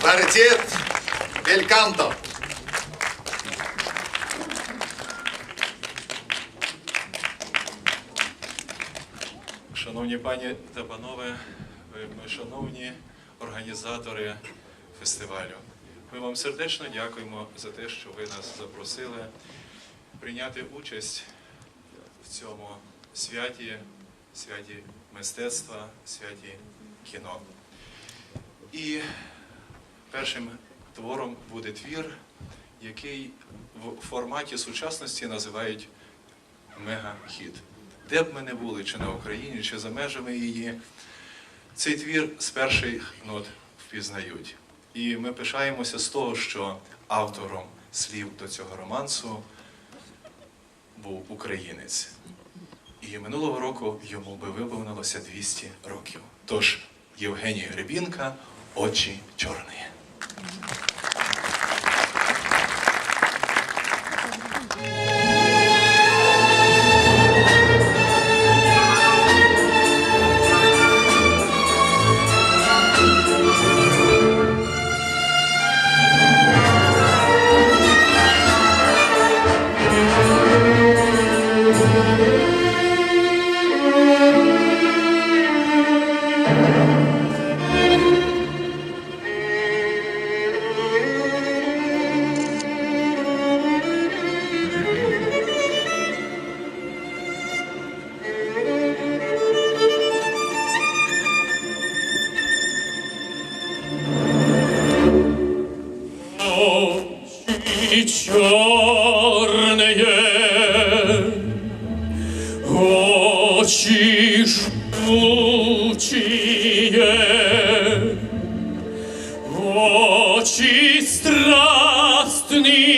Квартет Бельканто. Шановні пані та панове, шановні організатори фестивалю, ми вам сердечно дякуємо за те, що ви нас запросили прийняти участь в цьому святі, святі мистецтва, святі кіно. І першим твором буде твір, який в форматі сучасності називають мега-хіт. Де б ми не були, чи на Україні, чи за межами її, цей твір з перших нот впізнають. І ми пишаємося з того, що автором слів до цього романсу був українець. І минулого року йому би виповнилося 200 років. Тож Євгеній Гребінка очі чорні. Очи черные, очи жгучие, очи страстные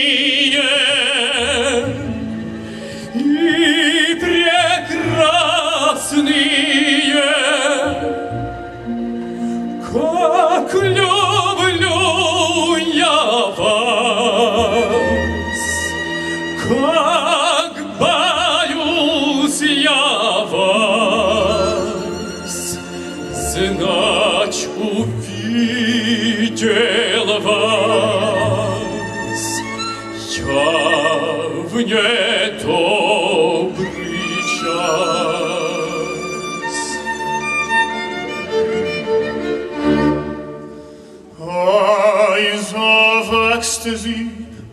знать увидел вас, я в недобрый час. Eyes of ecstasy,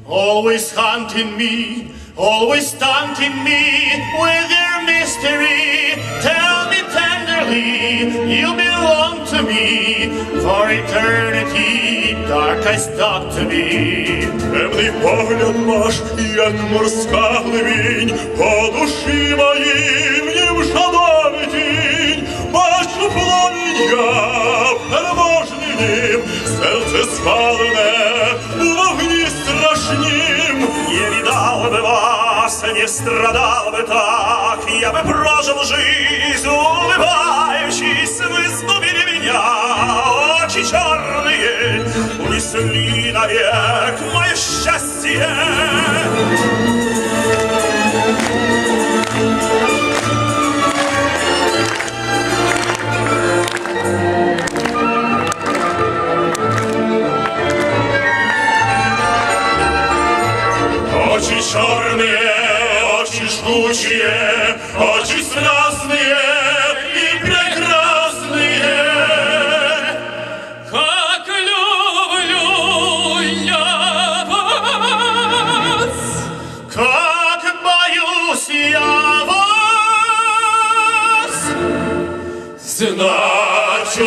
always haunting me, always taunting me with your mystery. Darkest dark to me. Темний погляд ваш, як морська гливінь, по душі моїй в нім жадові тінь, бачу пламіння переможний нім, серце спалене у вогні страшнім. Не видал бы вас, не страдал бы так, я бы прожил жизнь, Унесли навек мое счастье. Очи черные, очи жгучие, очи страстные я вас, знать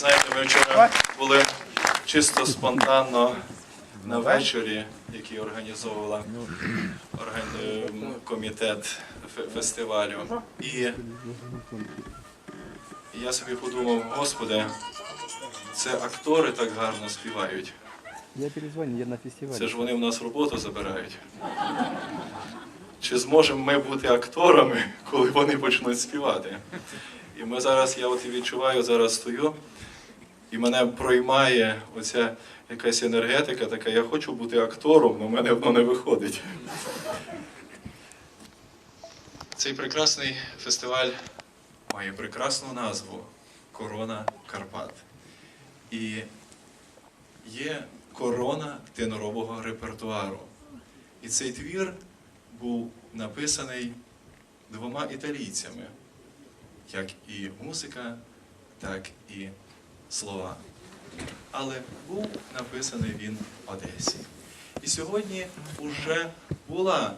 знаєте, ми вчора були чисто спонтанно на вечорі, який організовувала орган- комітет фестивалю. І я собі подумав, господи, це актори так гарно співають. Я перезвоню, я на фестивале. Це ж вони в нас роботу забирають. Чи зможемо ми бути акторами, коли вони почнуть співати? І ми зараз, я от і відчуваю, зараз стою, і мене проймає оця якась енергетика, така, я хочу бути актором, але в мене воно не виходить. Цей прекрасний фестиваль має прекрасну назву Корона Карпат. І є корона тенорового репертуару. І цей твір був написаний двома італійцями, як і музика, так і слова. Але був написаний він в Одесі. І сьогодні вже була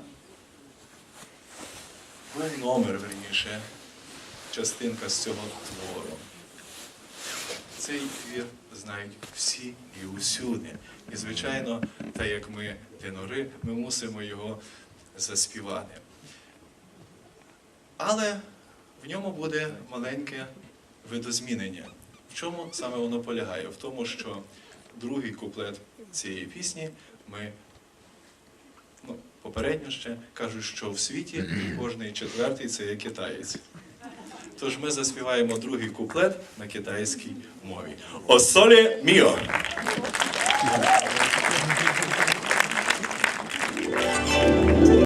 був номер, верніше, частинка з цього твору. Цей твір знають всі і усюди. І, звичайно, так як ми тенори, ми мусимо його заспівати. Але в ньому буде маленьке видозмінення. Чому саме воно полягає? В тому, що другий куплет цієї пісні ми ну, попередньо ще кажуть, що в світі кожний четвертий це є китаєць. Тож ми заспіваємо другий куплет на китайській мові. О солі міо!